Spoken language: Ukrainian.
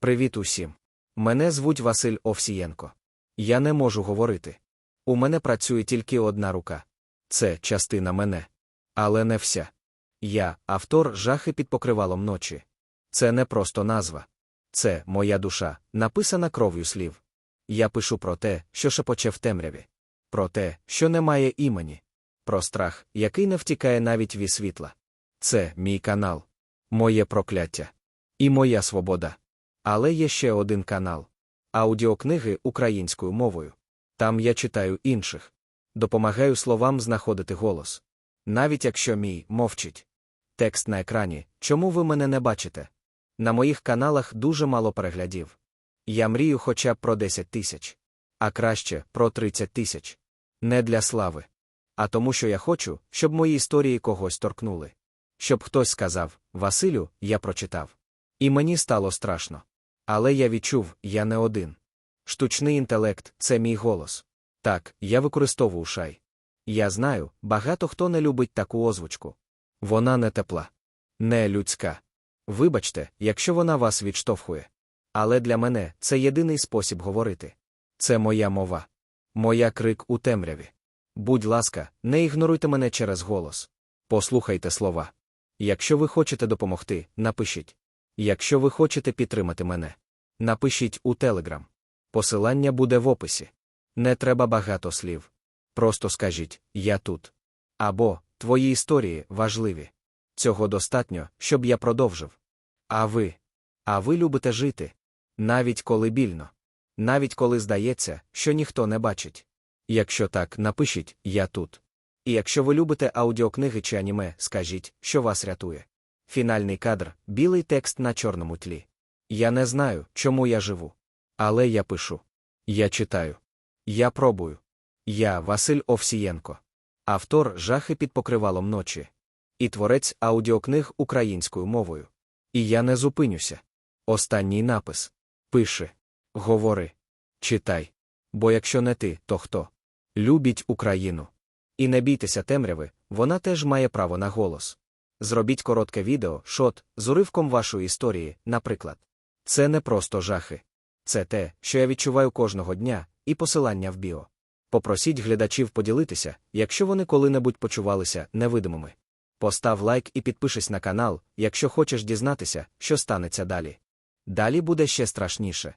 Привіт усім. Мене звуть Василь Овсієнко. Я не можу говорити. У мене працює тільки одна рука. Це частина мене. Але не вся. Я автор жахи під покривалом ночі. Це не просто назва. Це моя душа, написана кров'ю слів. Я пишу про те, що шепоче в темряві. Про те, що не має імені. Про страх, який не втікає навіть від світла. Це мій канал. Моє прокляття. І моя свобода. Але є ще один канал. Аудіокниги українською мовою. Там я читаю інших. Допомагаю словам знаходити голос. Навіть якщо мій мовчить. Текст на екрані. Чому ви мене не бачите? На моїх каналах дуже мало переглядів. Я мрію хоча б про 10 тисяч. А краще про 30 тисяч. Не для слави. А тому, що я хочу, щоб мої історії когось торкнули. Щоб хтось сказав Василю, я прочитав. І мені стало страшно. Але я відчув, я не один. Штучний інтелект це мій голос. Так, я використовую шай. Я знаю, багато хто не любить таку озвучку. Вона не тепла, не людська. Вибачте, якщо вона вас відштовхує. Але для мене це єдиний спосіб говорити. Це моя мова. Моя крик у темряві. Будь ласка, не ігноруйте мене через голос. Послухайте слова. Якщо ви хочете допомогти, напишіть. Якщо ви хочете підтримати мене, напишіть у Телеграм. Посилання буде в описі. Не треба багато слів. Просто скажіть Я тут. Або Твої історії важливі. Цього достатньо, щоб я продовжив. А ви? А ви любите жити? Навіть коли більно. Навіть коли здається, що ніхто не бачить. Якщо так, напишіть Я тут. І якщо ви любите аудіокниги чи аніме, скажіть, що вас рятує. Фінальний кадр білий текст на чорному тлі. Я не знаю, чому я живу. Але я пишу. Я читаю. Я пробую. Я Василь Овсієнко. Автор жахи під покривалом ночі. І творець аудіокниг українською мовою. І я не зупинюся. Останній напис. Пиши. Говори. Читай. Бо якщо не ти, то хто? Любіть Україну. І не бійтеся темряви, вона теж має право на голос. Зробіть коротке відео, шот, з уривком вашої історії, наприклад. Це не просто жахи. Це те, що я відчуваю кожного дня, і посилання в біо. Попросіть глядачів поділитися, якщо вони коли-небудь почувалися невидимими. Постав лайк і підпишись на канал, якщо хочеш дізнатися, що станеться далі. Далі буде ще страшніше.